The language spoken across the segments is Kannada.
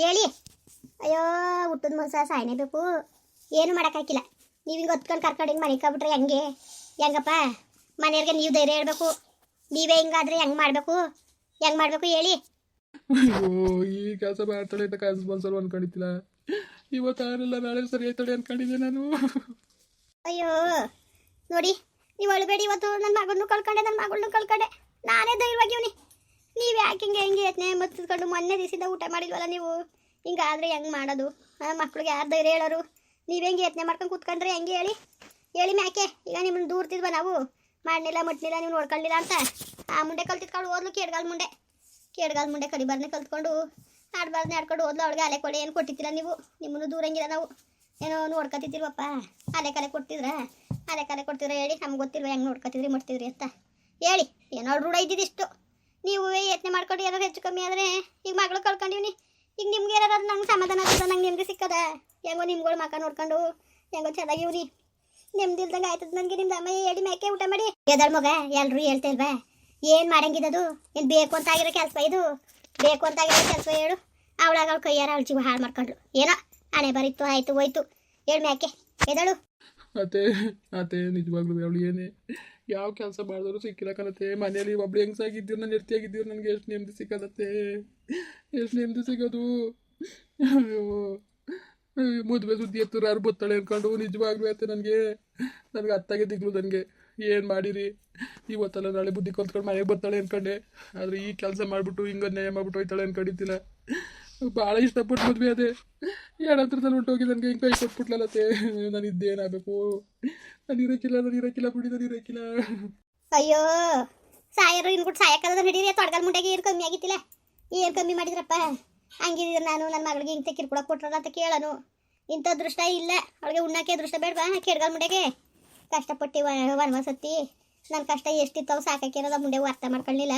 ಹೇಳಿ ಅಯ್ಯೋ ಹುಟ್ಟದ ಮನ್ಸ ಸಾಯನೇ ಬೇಕು. ಏನು ಮಾಡೋಕ್ಕಾಗಿಲ್ಲ ನೀವು ಹಿಂಗೆ ಹೊತ್ಕೊಂಡು ಕರ್ಕೊಂಡು ಹಿಂಗೆ ಮನೆ ಕಬಿಟ್ರೆ ಹೆಂಗೆ? ಹೆಂಗಪ್ಪ? ಮನೆಯವ್ರಿಗೆ ನೀವು ಧೈರ್ಯ ಹೇಳ್ಬೇಕು. ನೀವೇ ಹಿಂಗಾದ್ರೆ ಹೆಂಗೆ ಮಾಡಬೇಕು? ಹೆಂಗೆ ಮಾಡಬೇಕು ಹೇಳಿ. ಅಯ್ಯೋ ಈ ಕೆಲಸ ಮಾಡ್ತಾಳೆ ಅಂತ ಕನಸು ಮನ್ಸಲ್ಲಿ ಅನ್ಕೊಂಡಿದ್ದಿಲ್ಲ. ಇವತ್ತು ಆಗಲಿಲ್ಲ ನಾಳೆ ಸರಿ ಆಯ್ತಾಳೆ ಅನ್ಕೊಂಡಿದ್ದೆ ನಾನು. ಅಯ್ಯೋ ನೋಡಿ ನೀವು ಅಳಬೇಡಿ ಇವತ್ತು. ನನ್ನ ಮಗನ್ನು ಕಳ್ಕೊಂಡೆ ನನ್ನ ಮಗಳನ್ನೂ ಕಳ್ಕೊಂಡೆ. ನಾನೇ ಧೈರ್ಯವಾಗಿ ಇವನಿ ನೀವು ಯಾಕೆ ಹಿಂಗೆ ಹೆಂಗೆ ಯತ್ನೆ ಮತ್ತಿಸ್ಕೊಂಡು ಮೊನ್ನೆ ದಿವಸದಿಂದ ಊಟ ಮಾಡಿದ್ವಲ್ಲ ನೀವು? ಹಿಂಗಾದ್ರೆ ಹೆಂಗೆ ಮಾಡೋದು? ಮಕ್ಳಿಗೆ ಯಾರು ಧೈರ್ಯ ಹೇಳೋರು? ನೀವು ಹೆಂಗೆ ಯತ್ನೆ ಮಾಡ್ಕೊಂಡು ಕೂತ್ಕೊಂಡ್ರೆ ಹೆಂಗೆ ಹೇಳಿ? ಹೇಳಿ ಮ್ಯಾಕೆ, ಈಗ ನಿಮ್ಮನ್ನು ದೂರ್ತಿದ್ವ ನಾವು. ಮಾಡಲಿಲ್ಲ, ಮುಟ್ಲಿಲ್ಲ, ನೀವು ನೋಡ್ಕೊಳ್ಳಿಲ್ಲ ಅಂತ. ಆ ಮುಂಡೆ ಕಲ್ತಿದ್ಕೊಂಡು ಓದ್ಲು ಕೇಡ್ಗಾಲ್ ಮುಂಡೆ. ಕೇಡ್ಗಾಲ್ ಮುಂಡೆ ಕಡಿಬಾರ್ನೆ ಕಲ್ತ್ಕೊಂಡು ಆಡ್ಬಾರ್ನೆ ಆಡ್ಕೊಂಡು ಓದ್ಲು ಅವಳಿಗೆ ಅಲೆ ಕೊಡಿ ಏನು ಕೊಟ್ಟಿದ್ದಿಲ್ಲ ನೀವು? ನಿಮ್ಮನ್ನು ದೂರಂಗಿಲ್ಲ ನಾವು. ಏನೋ ನೋಡ್ಕೊತಿದ್ದೀರಪ್ಪ. ಅಲೆ ಕಲೆ ಕೊಡ್ತಿದ್ರ ಅಲೆ ಕಲೆ ಕೊಡ್ತಿದ್ರೆ ಹೇಳಿ? ನಮ್ಗೆ ಗೊತ್ತಿರುವ ಹೆಂಗೆ ನೋಡ್ಕೊತಿದ್ರಿ ಮಾಡ್ತಿದ್ರಿ ಅಂತ. ಹೇಳಿ ಏನೋ ರೂಢ ಇದ್ದಿದ್ದಿಷ್ಟು ನೀವು ಯತ್ನೆ ಮಾಡ್ಕೊಂಡು ಯಾರು ಹೆಚ್ಚು ಕಮ್ಮಿ ಆದರೆ ಈಗ ಮಗಳು ಕಳ್ಕೊಂಡಿವ್ನಿ. ಈಗ ನಿಮ್ಗೆ ಏನಾರು ನಂಗೆ ಸಮಾಧಾನ ಆಗ್ತದೆ ನಂಗೆ ನಿಮ್ಗೆ ಸಿಕ್ಕದ? ಹೆಂಗೋ ನಿಮ್ಗಳು ಮಕ್ಕ ನೋಡ್ಕೊಂಡು ಹೆಂಗೋ ಚೆನ್ನಾಗಿವ್ರಿ ನಿಮ್ದಿಲ್ದಂಗೆ ಆಯ್ತದ ನನಗೆ ನಿಮ್ದು ಅಮ್ಮ ಹೇಳಿ ಮೇಕೆ ಊಟ ಮಾಡಿ. ಎದಳ್ ಮಗ, ಎಲ್ರು ಹೇಳ್ತಿಲ್ವಾ ಏನು ಮಾಡಂಗಿದದು? ಏನು ಬೇಕು ಅಂತ ಆಗಿರೋ ಕೆಲಸ ಇದು. ಬೇಕು ಅಂತ ಆಗಿರೋ ಕೆಲಸ ಹೇಳು. ಅವಳಾಗ ಅವಳು ಕೈಯಾರ ಅವಳು ಜೀವ ಹಾಳು ಮಾಡ್ಕೊಂಡ್ಳು. ಏನೋ ಹಣೆ ಬರಿತ್ತು ಆಯ್ತು ಹೋಯ್ತು. ಹೇಳು ಮ್ಯಾಕೆ ಎದಳು ಅತ್ತೆ ಅತ್ತೆ, ನಿಜವಾಗ್ಲೂ ಅವಳು ಏನೇ ಯಾವ ಕೆಲಸ ಮಾಡಿದ್ರು ಸಿಕ್ಕಿಲ್ಲ ಮನೇಲಿ ಒಬ್ಳು ಹೆಂಗ್ಸಾಗಿದ್ದೀರು ನಾನು ಎರ್ತಿಯಾಗಿದ್ದೀರು ನನಗೆ ಎಷ್ಟು ನೆಮ್ಮದಿ ಸಿಕ್ಕಲತ್ತೆ ಎಷ್ಟು ನೆಮ್ಮದಿ ಸಿಗೋದು. ಅಯ್ಯೋ. ಮದುವೆ ಸುದ್ದಿ ಎತ್ತರು ಯಾರು ಬತ್ತಾಳೆ ಅನ್ಕೊಂಡು ನಿಜವಾಗ್ಲೂ ಆಯ್ತು ನನಗೆ. ನನಗೆ ಅತ್ತಾಗೆ ದಿಗ್ಲು ನನಗೆ. ಏನು ಮಾಡಿರಿ? ಇವತ್ತಲ್ಲ ನಾಳೆ ಬುದ್ಧಿ ಕಲ್ತ್ಕೊಂಡು ಮನೆಗೆ ಬರ್ತಾಳೆ ಅನ್ಕೊಂಡೆ. ಆದರೆ ಈ ಕೆಲಸ ಮಾಡಿಬಿಟ್ಟು ಹಿಂಗೆ ನ್ಯಾಯ ಮಾಡ್ಬಿಟ್ಟು ಹೋಯ್ತಾಳೆ ಅನ್ಕೊಂಡಿದ್ದಿಲ್ಲ. ಭಾಳ ಇಷ್ಟಪಟ್ಟು ಮದುವೆ ಅದೇ. ಎರಡತ್ರದಲ್ಲಿ ಹೊಂಟೋಗಿ ನನಗೆ ಹಿಂಗೆ ಕೈ ಕೊಟ್ಬಿಟ್ಲಲ್ಲತ್ತೆ ನಾನು ಇದ್ದೇನಾಗಬೇಕು ನಾನು ಇರೋಕ್ಕಿಲ್ಲ ನಾನು ಇರೋಕ್ಕಿಲ್ಲ ಬಿಡಿ, ನಾನು ಇರೋಕ್ಕಿಲ್ಲ ಅಯ್ಯೋ, ಸಾಯರು ಇನ್ಬಿಟ್ಟು ಸಾಯಕ್ಕದ ನಡೀರಿ, ತೊಡಗಲ್ ಮುಂಡೆಗೆ ಏನು ಕಮ್ಮಿ ಆಗಿತ್ತಿಲ್ಲ? ಏನು ಕಮ್ಮಿ ಮಾಡಿದ್ರಪ್ಪ? ಹಂಗಿದ್ರೆ ನಾನು ನನ್ನ ಮಗಳಿಗೆ ಹಿಂಗೆ ಕೂಡ ಕೊಟ್ರಲ್ಲ ಅಂತ ಕೇಳನು. ಇಂಥ ದೃಷ್ಟ ಇಲ್ಲ. ಅವಳಿಗೆ ಉಣ್ಣಕ್ಕೆ ದೃಷ್ಟ ಬೇಡವಾ? ಕೆಡ್ಗಲ್ ಮುಂಡೆಗೆ? ಕಷ್ಟಪಟ್ಟು ವ- ವನವಾಸತ್ತಿ ನನ್ನ ಕಷ್ಟ ಎಷ್ಟಿತ್ತು ಸಾಕಕ್ಕೆ ಮುಂಡೆ ಅರ್ಥ ಮಾಡ್ಕೊಳ್ಳಿಲ್ಲ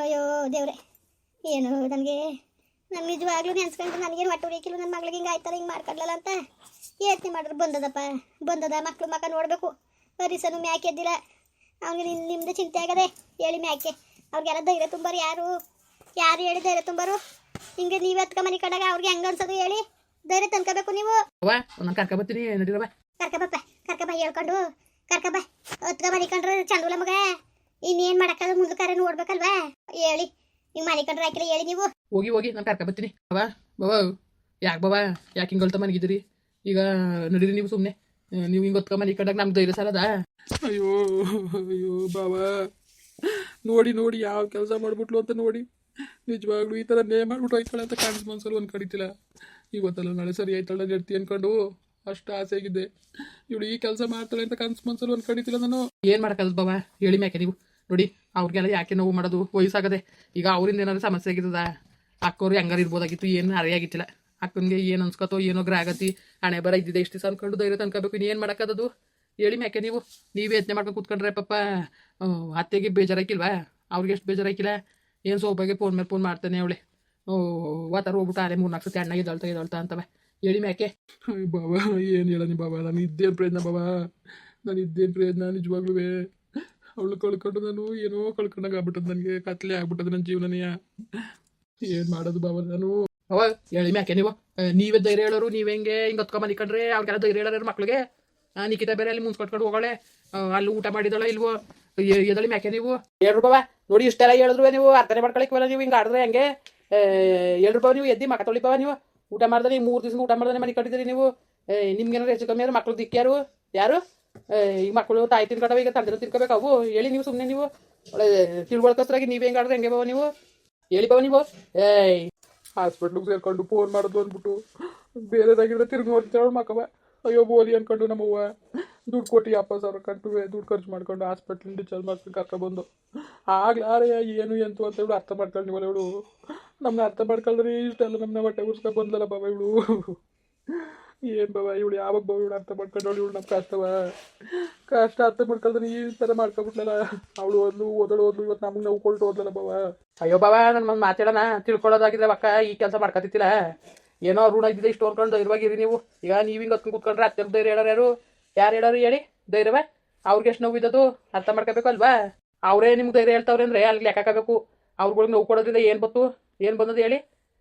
ಅಯ್ಯೋ, ದೇವ್ರೆ. ಏನು, ನನಗೆ ನಾನು ನಿಜವಾಗ್ಲೂ ನೆನ್ಸ್ಕೊಂಡ್ರೆ ನನಗೇನು ಹೊಟ್ಟು ನನ್ನ ಮಗಳಿಗೆ ಹಿಂಗೆ ಆಯ್ತಲ್ಲ ಹಿಂಗೆ ಮಾಡ್ಕೊಡ್ಲಲ್ಲ ಅಂತ ಯೋಚನೆ ಮಾಡಿದ್ರೆ. ಬಂದದಪ್ಪ ಬಂದದ ಮಕ್ಕಳು ಮಕ್ಕ ನೋಡಬೇಕು. ಪರಿಸನು ಮ್ಯಾಕೆ ಎದ್ದಿಲ್ಲ. ಅವ್ನಿಗೆ ನಿಮ್ ನಿಮ್ದು ಚಿಂತೆ ಆಗದೆ ಹೇಳಿ ಮ್ಯಾಕೆ. ಅವ್ರಿಗೆಲ್ಲ ಧೈರ್ಯ ತುಂಬರು ಯಾರು? ಯಾರು ಹೇಳಿ ಧೈರ್ಯ ತುಂಬರು? ಹಿಂಗೆ ನೀವು ಎತ್ಕ ಮನೆ ಕಡೆಗೆ ಅವ್ರಿಗೆ ಹೆಂಗ ಅನ್ಸೋದು ಹೇಳಿ. ಧೈರ್ಯ ತನ್ಕೋಬೇಕು ನೀವು. ಕರ್ಕೊಬತ್ತೀನಿ ಕರ್ಕಬಪ್ಪ ಕರ್ಕಬ ಹೇಳ್ಕೊಂಡು. ಕರ್ಕಬ ಹೊತ್ಕ ಮನೆ ಕಂಡ್ರೆ ಚಂದೂಲ ಮಗ. ಇನ್ನೇನು ಮಾಡಕಲ್ಲ ಮುಂದಕ್ಕಾರ ನೋಡ್ಬೇಕಲ್ವಾ? ಹೇಳಿ. ನೀವು ಮನೆ ಕಂಡ್ರೆ ಹೇಳಿ ನೀವು. ಹೋಗಿ ಹೋಗಿ ನಾನು ಕರ್ಕೊಬತ್ತೀನಿ ಬಾಬಾ ಬಾವ ಯಾಕೆ ಬಾವ ಯಾಕೆ ಹಿಂಗೆ ಗಲ್ತ ಮನಗಿದ್ರಿ? ಈಗ ನಡೀರಿ ನೀವು ಸುಮ್ಮನೆ ನೀವು ಹಿಂಗೆ ಹೊತ್ಕೊ ಮನೆ ಕಂಡಾಗ ನಮ್ಗೆ ಧೈರ್ಯ ಸಾಲದ ಅಯ್ಯೋ ಅಯ್ಯೋ ಬಾಬಾ. ನೋಡಿ ನೋಡಿ ಯಾವ ಕೆಲಸ ಮಾಡ್ಬಿಟ್ಲು ಅಂತ ನೋಡಿ. ನಿಜವಾಗ್ಲೂ ಈ ಥರ ನೇ ಮಾಡ್ಬಿಟ್ಟು ಹೋಯ್ತಾಳೆ ಅಂತ ಕಾಣಿಸ್ ಮನ್ಸಲ್ಲಿ ಒಂದು ಕಡಿತಿಲ್ಲ ಇವತ್ತಲ್ಲ ನಾಳೆ ಸರಿ ಆಯ್ತಾಳೆ ನಡ್ತಿ ಅನ್ಕೊಂಡು ಅಷ್ಟು ಆಸೆ ಆಗಿದ್ದೆ ಇವಳು ಈ ಕೆಲಸ ಮಾಡ್ತಾಳೆ ಅಂತ ಕನ್ಸ್ ಮನ್ಸಲ್ಲಿ ಒಂದು ಕಡಿತಿಲ್ಲ ನಾನು. ಏನು ಮಾಡೋಕ್ಕಲ್ಲ ಬಾವ ಹೇಳಿ ಮ್ಯಾಕೆ ನೀವು. ನೋಡಿ ಅವ್ರಿಗೆಲ್ಲ ಯಾಕೆ ನೋವು ಮಾಡೋದು? ವಯಸ್ಸಾಗದೆ. ಈಗ ಅವರಿಂದ ಏನಾದ್ರು ಸಮಸ್ಯೆ ಆಗಿರ್ತದ? ಅಕ್ಕೋರು ಹೆಂಗಾರು ಇರ್ಬೋದಾಗಿತ್ತು ಏನು ಅರಿಯಾಗಿತ್ತಿಲ್ಲ ಅಕ್ಕನಿಗೆ ಏನು ಅನ್ಸ್ಕೊತೋ ಏನೋ ಗ್ರಾಗತಿ ಹಣೆ ಬರ ಇದ್ದಿದೆ ಇಷ್ಟು ದಿವಸ ಅನ್ಕೊಂಡು ಧೈರ್ಯ ತನ್ಕೋಬೇಕು ಏನು ಮಾಡೋಕ್ಕದು ಹೇಳಿ ಮ್ಯಾಕೆ ನೀವು. ನೀವೇ ಯತ್ನೆ ಮಾಡ್ಕೊಂಡು ಕೂತ್ಕೊಂಡ್ರೆ ಪಾಪ ಆ, ಅತ್ತೆಗೆ ಬೇಜಾರಾಕಿಲ್ವಾ ಅವ್ರಿಗೆ ಎಷ್ಟು ಬೇಜಾರಾಕಿಲ್ಲ ಏನು ಸೋಪಾಗೆ ಫೋನ್ ಮೇಲೆ ಫೋನ್ ಮಾಡ್ತಾನೆ ಅವಳೆ. ಓ ವಾತಾರ ಹೋಗ್ಬಿಟ್ಟು ಮೂರು ನಾಲ್ಕು ಸತಿ ಅಣ್ಣ ಇದ್ದಾಳ್ತ ಇದ್ದಾಳ್ತ ಅಂತವೆ. ಹೇಳಿ ಮ್ಯಾಕೆ. ಬಾಬಾ ಏನು ಹೇಳನಿ ಬಾಬಾ? ನಾನು ಇದ್ದೇನು ಪ್ರಯತ್ನ ಬಾಬಾ? ನಾನು ಇದ್ದೇನು ಪ್ರಯತ್ನ ನಿಜವಾಗ್ಲೂ ಅವಳು ಕಳ್ಕೊಂಡು ನಾನು ಏನೋ ಕಳ್ಕೊಂಡಂಗ ಆಗ್ಬಿಟ್ಟದ ನನಗೆ ಕತ್ಲೆ ಆಗ್ಬಿಟ್ಟದ ನನ್ನ ಜೀವನನೇ. ಏನು ಮಾಡೋದು ಬಾಬಾ ನಾನು? ಅವ ಹೇಳಿ ಮ್ಯಾಕೆ ನೀವು? ನೀವೇ ಧೈರ್ಯ ಹೇಳೋರು ನೀವ್ ಹೆಂಗೆ ಹಿಂಗೆ ಹತ್ಕೊಂಡ್ ಮನಿಕಂಡ್ರೆ ಅವ್ರಿಗೆಲ್ಲ ಧೈರ್ಯ ಹೇಳೋರು ಮಕ್ಳಿಗೆ? ಆ, ನಿಖಿತ ಬೇರೆ ಅಲ್ಲಿ ಮುನ್ಸ್ಕೊಟ್ಕೊಂಡು ಹೋಗೋಳೆ ಅಲ್ಲಿ ಊಟ ಮಾಡಿದಳ ಇಲ್ವೋ? ಎದಳಿ ಮ್ಯಾಕೆ ನೀವು? ಹೇಳ್ರು ಬಾಬಾ ನೋಡಿ ಇಷ್ಟೆಲ್ಲ ಹೇಳಿದ್ರು ನೀವು ಅರ್ಥನೆ ಮಾಡ್ಕೊಳಕ್ವಲ್ಲ ನೀವು ಹಿಂಗ್ ಆಡಿದ್ರೆ ಹೆಂಗೆ? ಹೇಳ್ರು ಬಾಬಾ ನೀವು ಎದ್ದಿ ಮಕ್ಕ ತೊಳಿ ಬಾವ ನೀವು. ಊಟ ಮಾಡಿದ್ರೆ ನೀವು ಮೂರು ದಿವಸ ಊಟ ಮಾಡಿದ್ರೆ ಮನಿ ಕಟ್ಟಿದ್ರಿ ನೀವು. ನಿಮ್ಗೇನಾದ್ರು ಹೆಚ್ಚು ಕಮ್ಮಿ ಆದ್ರೆ ಮಕ್ಳು ದಿಕ್ಕ್ಯಾರು? ಯಾರು? ಏ, ಈ ಮಕ್ಕಳು ತಾಯಿ ತಿನ್ಕೊಂಡವ ಈಗ ತಂದಿರೋ ತಿನ್ಕೋಬೇಕು. ಹೇಳಿ ನೀವು ಸುಮ್ಮನೆ ನೀವು. ಒಳ್ಳೆ ತಿಳ್ಕೊಳ್ಕೋಸ್ಕರಾಗಿ ನೀವು ಹೆಂಗೆ ಹೆಂಗೇ ಬಾವ ನೀವು. ಹೇಳಿ ಬಾವ ನೀವು. ಏಯ್. ಹಾಸ್ಪಿಟ್ಲಿಗೆ ಸೇರ್ಕೊಂಡು ಫೋನ್ ಮಾಡೋದು ಅಂದ್ಬಿಟ್ಟು ಬೇರೆದಾಗಿದ್ರೆ ತಿರ್ಗಿ ನೋಡ್ತಾಳೆ ಮಕ್ಕವ. ಅಯ್ಯೋ ಬೋಲಿ ಅನ್ಕೊಂಡು ನಮ್ಮವ್ವ. ದುಡ್ಡು ಕೊಟ್ಟು ಎಪ್ಪತ್ತು ಸಾವಿರ ಕಂಟು ದುಡ್ಡು ಖರ್ಚು ಮಾಡ್ಕೊಂಡು ಹಾಸ್ಪಿಟ್ಲ್ ಡಿಚಾರ್ಜ್ ಮಾಡ್ಕೊಂಡು ಕರ್ಕೊಬಂದು. ಆಗ್ಲಾರೆ ಏನು ಎಂತು ಅಂತ ಇವಳು ಅರ್ಥ ಮಾಡ್ಕೊಂಡು ಇವಳು. ನಮ್ಮನ್ನ ಅರ್ಥ ಮಾಡ್ಕೊಳ್ರಿ ಇಷ್ಟೆಲ್ಲ ನಮ್ಮನ್ನ ಹೊಟ್ಟೆ ಉರ್ಸ್ಕೊಂಡು ಬಂದಲ್ಲ ಬಾಬಾ ಇವಳು. ಏನು ಬಾಬಾ ಇವಳು ಯಾವಾಗ ಬಾ ಇವಳು ಅರ್ಥ ಮಾಡ್ಕೊಂಡವಳು, ಇವಳು ನಮ್ಮ ಕಷ್ಟವ. ಕಷ್ಟ ಅರ್ಥ ಮಾಡ್ಕೊಳ್ದ್ರೆ ಈ ತರ ಮಾಡ್ಕೊಬಿಟ್ಲಲ್ಲ, ಅವಳು ಓದ್ಲು ಓದಳು ಓದ್ಲು ಇವತ್ತು ನಮ್ಗೆ ನಾವು ಕೊಟ್ಟು ಓದ್ಲಲ್ಲ ಬಾಬಾ ಅಯ್ಯೋ ಬಾಬಾ ನನ್ನ ಒಂದು ಮಾತಾಡೋಣ, ತಿಳ್ಕೊಳ್ಳೋದಾಗಿದ್ರೆ ಅಕ್ಕ ಈ ಕೆಲಸ ಮಾಡ್ಕೊತಿತ್ತಿಲ್ಲ ಏನೋ ಋಣ ಇದ್ದಿದೆ ಇಷ್ಟು ಅನ್ಕೊಂಡು ಧೈರ್ಯವಾಗಿರಿ ನೀವು. ಈಗ ನೀವು ಹಿಂಗೆ ಹತ್ಕೊಂಡು ಕೂತ್ಕೊಂಡ್ರೆ ಅತ್ಯಂತ ಧೈರ್ಯ ಹೇಳೋರು ಯಾರು? ಯಾರು ಹೇಳೋರು ಹೇಳಿ, ಧೈರ್ಯವೇ? ಅವ್ರಿಗೆ ಎಷ್ಟು ನೋವು ಇದ್ದದು ಅರ್ಥ ಮಾಡ್ಕೋಬೇಕು ಅಲ್ವಾ? ಅವರೇ ನಿಮ್ಗೆ ಧೈರ್ಯ ಹೇಳ್ತಾವ್ರೆ ಅಂದ್ರೆ ಅಲ್ಲಿ ಲೆಕ್ಕಾಕಬೇಕು ಅವ್ರುಗಳಿಗೆ ನೋವು ಕೊಡೋದ್ರಿಂದ ಏನು ಬತ್ತು? ಏನು ಬಂದದ್ದು ಹೇಳಿ?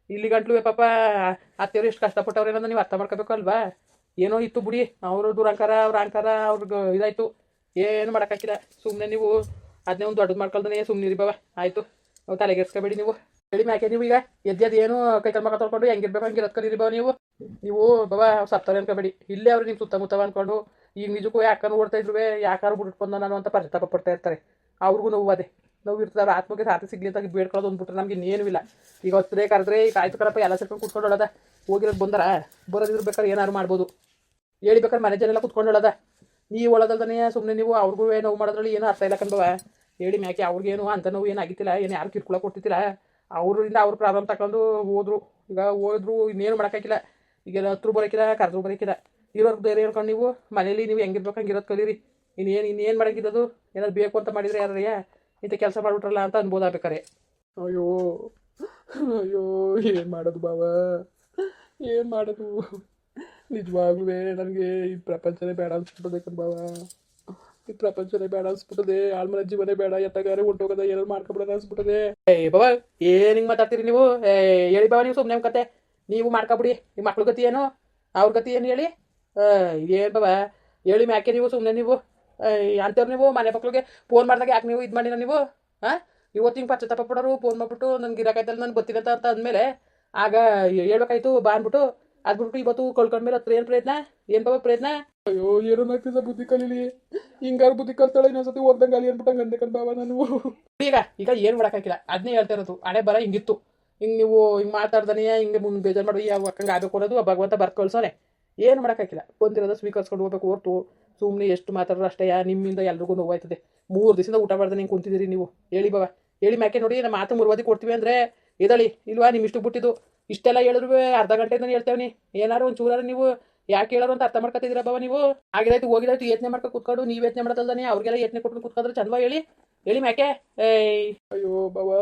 ಇಲ್ಲಿ ಗಂಟ್ಲು ಪಾಪ ಅತ್ತೆಯವ್ರು ಎಷ್ಟು ಕಷ್ಟಪಟ್ಟವ್ರು ಏನಂದ್ರೆ ನೀವು ಅರ್ಥ ಮಾಡ್ಕೋಬೇಕು ಅಲ್ವಾ ಏನೋ ಇತ್ತು ಬಿಡಿ. ಅವರು ದುರಂಕಾರ, ಅವ್ರ ಅಂಕಾರ ಅವ್ರಿಗೆ ಇದಾಯಿತು. ಏನು ಮಾಡೋಕ್ಕಾಗಿಲ್ಲ ಸುಮ್ಮನೆ ನೀವು ಅದನ್ನೇ ಒಂದು ದೊಡ್ಡದು ಮಾಡ್ಕೊಳ್ದೇ ಸುಮ್ಮನೆ ಬಾವ. ಆಯಿತು. ತಲೆಗೆ ತಲೆಗೆಡ್ಸ್ಕೊಬೇಡಿ ನೀವು. ಹೇಳಿ ಮ್ಯಾಕೆ ನೀವು ಈಗ? ಎದ್ದು ಏನು ಕೈ ಹೆಂಗೆ ತೊಳ್ಕೊಂಡು ಹೆಂಗಿರ್ಬೇಕು ಹಂಗೆ ಕಲೀರಿ ಬಾವ ನೀವು. ನೀವು ಬಾಬಾ ಸಪ್ತಾರೆ ಅನ್ಕೋಬೇಡಿ. ಇಲ್ಲೇ ಅವ್ರು ನಿಮ್ಮ ಸುತ್ತಮುತ್ತ ಅನ್ಕೊಂಡು ಈಗ ನಿಜಕ್ಕೂ ಯಾಕಂದ್ರೆ ಓಡ್ತಾ ಇದ್ರು ಯಾಕಾರು ಬಿಟ್ಕೊಂಡು ನಾನು ಅಂತ ಪರಿತಾಪ ಪಡ್ತಾ ಇರ್ತಾರೆ. ಅವ್ರಿಗೂ ನೋವು ಅದೇ. ನೋವು ಇರ್ತದ ಆತ್ಮಕ್ಕೆ ಸಾಥಿ ಸಿಗ್ಲಿ ಅಂತ ಬೇಡ್ಕೊಳ್ಳೋದು ಅಂದ್ಬಿಟ್ರೆ ನಮ್ಗೆ ಇನ್ನೇನು ಇಲ್ಲ. ಈಗ ಹೊತ್ತರೆ ಕರೆದ್ರೆ ಈಗ ಆಯ್ತು ಕರಪ್ಪ ಎಲ್ಲ ಸೇರ್ಕೊಂಡು ಕುತ್ಕೊಂಡು ಹೇಳೋದ ಹೋಗಿರೋದು ಬಂದಾರ? ಬರೋದಿದ್ರು ಬೇಕಾದ್ರೆ ಏನಾರು ಮಾಡ್ಬೋದು. ಹೇಳಿ ಬೇಕಾದ್ರೆ ಮನೆ ಜನ ಎಲ್ಲ ಕುತ್ಕೊಂಡು ಹೇಳೋದ ನೀವು ಒಳದಲ್ದಾನೆ ಸುಮ್ಮನೆ ನೀವು ಅವ್ರಿಗೂ ನೋವು ಮಾಡೋದ್ರಲ್ಲಿ ಏನೂ ಅರ್ಥ ಇಲ್ಲ ಕಂಡವ ಹೇಳಿ ಮ್ಯಾಕೆ ಅವ್ರಿಗೇನು ಅಂತ ನೋವು ಏನು ಆಗಿತ್ತಿಲ್ಲ, ಏನು ಯಾರು ಕಿರ್ಕೊಳ ಕೊಡ್ತಿತ್ತಿಲ್ಲ ಅವರಿಂದ ಅವ್ರ ಪ್ರಾಬ್ಲಮ್ ತಗೊಂಡು ಹೋದ್ರು. ಈಗ ಹೋದ್ರು, ಇನ್ನೇನು ಮಾಡೋಕ್ಕಾಗಿಲ್ಲ. ಈಗ ಹತ್ರ ಬರೋಕಿಲ್ಲ, ಕರೆದ್ರು ಬರೋಕಿಲ್ಲ. ಇರೋರ್ಗೆ ಬೇರೆ ಹೇಳ್ಕೊಂಡು ನೀವು ಮನೇಲಿ ನೀವು ಹೆಂಗಿರ್ಬೇಕು ಹಂಗಿರೋದು ಕಲೀರಿ. ಇನ್ನೇನು ಇನ್ನೇನು ಮಾಡೋಕ್ಕಿದ್ದದು ಏನಾದ್ರು ಬೇಕು ಅಂತ ಮಾಡಿದರೆ ಯಾರಯ್ಯ ಇಂಥ ಕೆಲಸ ಮಾಡ್ಬಿಟ್ರಲ್ಲ ಅಂತ ಅನ್ಬೋದಾಗ್ಬೇಕಾರೆ ಅಯ್ಯೋ ಅಯ್ಯೋ ಏನು ಮಾಡೋದು ಬಾವ ಏನು ಮಾಡೋದು? ನಿಜವಾಗ್ಲೂ ನನಗೆ ಈ ಪ್ರಪಂಚನೇ ಬೇಡ ಅನ್ಸ್ಬಿಟ್ಟದೆ ಬಾವ ಈ ಪ್ರಪಂಚನೇ ಬೇಡ ಅನ್ಸ್ಬಿಟ್ಟದೆ. ಆಳ್ಮನೆ ಜೀವನೇ ಬೇಡ. ಎತ್ತಗಾರೆ ಹೊಂಟೋಗದ ಏನಾರು ಮಾಡ್ಕೊಬಿಡೋದು ಅನ್ಸ್ಬಿಟ್ಟದೆ. ಏ ಬಾಬಾ ಏನು ಹಿಂಗೆ ಮಾತಾಡ್ತೀರಿ ನೀವು? ಏ ಹೇಳಿ ಬಾವ ನೀವು ಸುಮ್ಮನೆ ಕತೆ. ನೀವು ಮಾಡ್ಕೊಬಿಡಿ. ನಿಮ್ಮ ಮಕ್ಳ ಗತಿ ಏನು? ಅವ್ರ ಗತಿ ಏನು ಹೇಳಿ? ಏನು ಬಾಬಾ ಹೇಳಿ ಮ್ಯಾಕೆ ನೀವು ಸುಮ್ಮನೆ ನೀವು? ಅಂಥವ್ರು ನೀವು ಮನೆ ಮಕ್ಳಿಗೆ ಫೋನ್ ಮಾಡಿದಾಗ ಯಾಕೆ ನೀವು ಇದು ಮಾಡಿಲ್ಲ ನೀವು? ಹಾಂ ಇವತ್ತು ಹಿಂಗೆ ಪಶ್ಚಾತ್ತಾಪ ಪಡೋರು ಫೋನ್ ಮಾಡ್ಬಿಟ್ಟು ನನ್ಗೆ ಇರೋಕಾಯ್ತಲ್ಲ ನಾನು ಗೊತ್ತಿಲ್ಲ ಅಂತ ಅಂದಮೇಲೆ ಆಗ ಹೇಳ್ಬೇಕಾಯ್ತು ಬಾ ಅಂದ್ಬಿಟ್ಟು. ಅದ್ಬಿಟ್ಟು ಇವತ್ತು ಕಳ್ಕೊಂಡ್ಮೇಲೆ ಅತ್ರ ಏನು ಪ್ರಯತ್ನ? ಏನು ಬಾಬಾ ಪ್ರಯತ್ನ? ಅಯ್ಯೋ ಏನೋ ನಾಲ್ಕು ಬುದ್ಧಿ ಕಲೀಲಿ. ಹಿಂಗಾರು ಬುದ್ಧಿ ಕಲ್ತಾಳೆ ಇನ್ನೊಂದ್ಸತಿ ಹೋಗ್ದಂಗೆ ಅಲ್ಲಿ ಏನ್ಬಿಟ್ಟಂಗೆ ಅಂದೆ ಕಣ್ ಬಾಬಾ ನಾನು. ಈಗ ಈಗ ಏನು ಮಾಡೋಕ್ಕಾಗಿಲ್ಲ. ಅದನ್ನೇ ಹೇಳ್ತಾ ಇರೋದು. ಹಣೆ ಬರ ಹಿಂಗಿತ್ತು. ಹಿಂಗೆ ನೀವು ಹಿಂಗೆ ಮಾತಾಡ್ದಾನೆ ಹಿಂಗೆ ಮುಂದೆ ಬೇಜಾರು ಮಾಡಿ ಯಾವ ಅಕ್ಕಂಗೆ ಆಗಬೇಕು ಅನ್ನೋದು ಭಗವಂತ ಬರ್ದು ಕಳ್ಸೋನೆ. ಏನು ಮಾಡೋಕ್ಕಾಗಿಲ್ಲ ಬಂದಿರೋದು ಸ್ವೀಕರಿಸ್ಕೊಂಡು ಹೋಗ್ಬೇಕು ಹೊರ್ತು ಸುಮ್ಮನೆ ಎಷ್ಟು ಮಾತಾಡೋರು ಅಷ್ಟೇ ನಿಮ್ಮಿಂದ ಎಲ್ರಿಗೂ ನೋವಾಯ್ತದೆ. ಮೂರು ದಿವಸದಿಂದ ಊಟ ಮಾಡ್ದೆ ಹಿಂಗೆ ಕುಂತಿದ್ದೀರಿ ನೀವು. ಹೇಳಿ ಬಾಬಾ ಹೇಳಿ ಮ್ಯಾಕೆ ನೋಡಿ, ನಮ್ಮ ಮಾತು ಮುರುವಾದಿ ಕೊಡ್ತೀವಿ ಅಂದರೆ, ಇದಳಿ, ಇಲ್ವಾ ನಿಮ್ಮ ಇಷ್ಟು ಬಿಟ್ಟಿದ್ದು? ಇಷ್ಟೆಲ್ಲ ಹೇಳಿದ್ರು ಅರ್ಧ ಗಂಟೆಯಿಂದ ಹೇಳ್ತೇವೆ ಏನಾರು ಒಂದು ಚೂರಾರು ನೀವು ಯಾಕೆ ಹೇಳೋರು ಅಂತ ಅರ್ಥ ಮಾಡ್ಕೊತಿದ್ದೀರಾ ಬಾಬಾ ನೀವು? ಆಗಿದಾಯ್ತು, ಹೋಗಿದಾಯ್ತು, ಯತ್ನೆ ಮಾಡ್ಕೊಂಡು ಕುತ್ಕೊಂಡು, ನೀವು ಯೋಚನೆ ಮಾಡೋದಲ್ದಾನೆ ಅವ್ರಿಗೆಲ್ಲ ಯತ್ನೆ ಕೊಟ್ಕೊಂಡು ಕುತ್ಕೊಂಡ್ರೆ ಚಂದ ಹೇಳಿ. ಹೇಳಿ ಮ್ಯಾಕೆ? ಏಯ್. ಅಯ್ಯೋ ಬಾಬಾ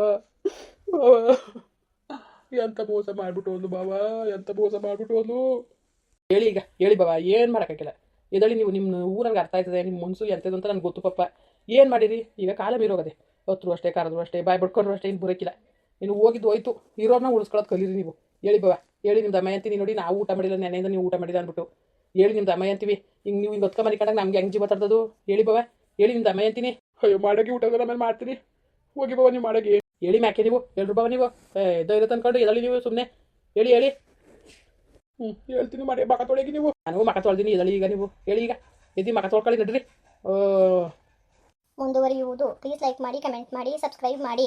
ಎಂಥ ಮೋಸ ಮಾಡ್ಬಿಟ್ಟು ಒಂದು ಬಾವ ಎಂಥ ಮೋಸ ಮಾಡ್ಬಿಟ್ಟು ಒಂದು ಹೇಳಿ ಈಗ ಹೇಳಿ ಬಾಬಾ ಏನು ಮಾಡೋಕ್ಕಾಗಿಲ್ಲ ಇದರಲ್ಲಿ ನೀವು ನಿಮ್ಮ ಊರಂಗೆ ಅರ್ಥ ಆಯ್ತದೆ ನಿಮ್ಮ ಮನಸ್ಸು ಎಂಥದ್ದು ಅಂತ ನನಗೆ ಗೊತ್ತು ಪಪ್ಪ ಏನು ಮಾಡಿರಿ? ಈಗ ಕಾಲ ಮೀರೋಗದೆ. ಹೊತ್ತರು ಅಷ್ಟೇ ಕರೆದ್ರು ಅಷ್ಟೇ ಬಾಯ್ ಬಡ್ಕೊಂಡ್ರು ಅಷ್ಟೇ ಇನ್ನು ಬರೋಕ್ಕಿಲ್ಲ ಇನ್ನು ಹೋಗಿದ್ದು ಹೋಯ್ತು. ಇರೋರ್ನ ಉಳಿಸ್ಕೊಳ್ಳೋದು ಕಲೀರಿ ನೀವು. ಹೇಳಿ ಬಾಬಾ ಹೇಳಿ ನಿಮ್ಮ ದಮಯಂತಿ ನೋಡಿ ನಾವು ಊಟ ಮಾಡಿಲ್ಲ ನೆನೆಯಿಂದ ನೀವು ಊಟ ಮಾಡಿದ ಅಂದ್ಬಿಟ್ಟು. ಹೇಳಿ ನಿಮ್ಮ ದಮಯಂತಿವಿ ಹಿಂಗೆ ನೀವು ಹಿಂಗೆ ಹೊತ್ಕ ಕಂಡಾಗ ನಮ್ಗೆ ಹೆಂಗೆ ಜೀವ ಹೇಳಿ ಬಾಬಾ ಹೇಳಿ ನಿಮ್ಮ ದಮಯಂತಿನಿ ಅಯ್ಯೋ ಮಾಡೋಗಿ ಊಟ ಆಮೇಲೆ ಮಾಡ್ತೀನಿ. ಹೋಗಿ ಬಾಬಾ ನೀವು ಮಾಡೋಗಿ. ಹೇಳಿ ಮ್ಯಾಕೆ ನೀವು ಹೇಳ್ರು ಬಾಬಾ ನೀವು. ಧೈರ್ಯ ತಂದ್ಕೊಂಡು ಎದಳಿ ನೀವು ಸುಮ್ಮನೆ ಹೇಳಿ ಹೇಳಿ. ಹ್ಞೂ ಹೇಳ್ತೀನಿ ಮಾಡಿ. ಬಾಕ ತೊಳಗಿ ನೀವು. ನಾನು ಮಕ ತೊಳ್ದೀನಿ ಎದಳಿ ಈಗ ನೀವು. ಹೇಳಿ ಈಗ. ಎದ್ದು ಮಕ ತೊಳ್ಕೊಳ್ಳಿ ನಡ್ರಿ. ಮುಂದುವರಿಯುವುದು. ಪ್ಲೀಸ್ ಲೈಕ್ ಮಾಡಿ ಕಮೆಂಟ್ ಮಾಡಿ ಸಬ್ಸ್ಕ್ರೈಬ್ ಮಾಡಿ.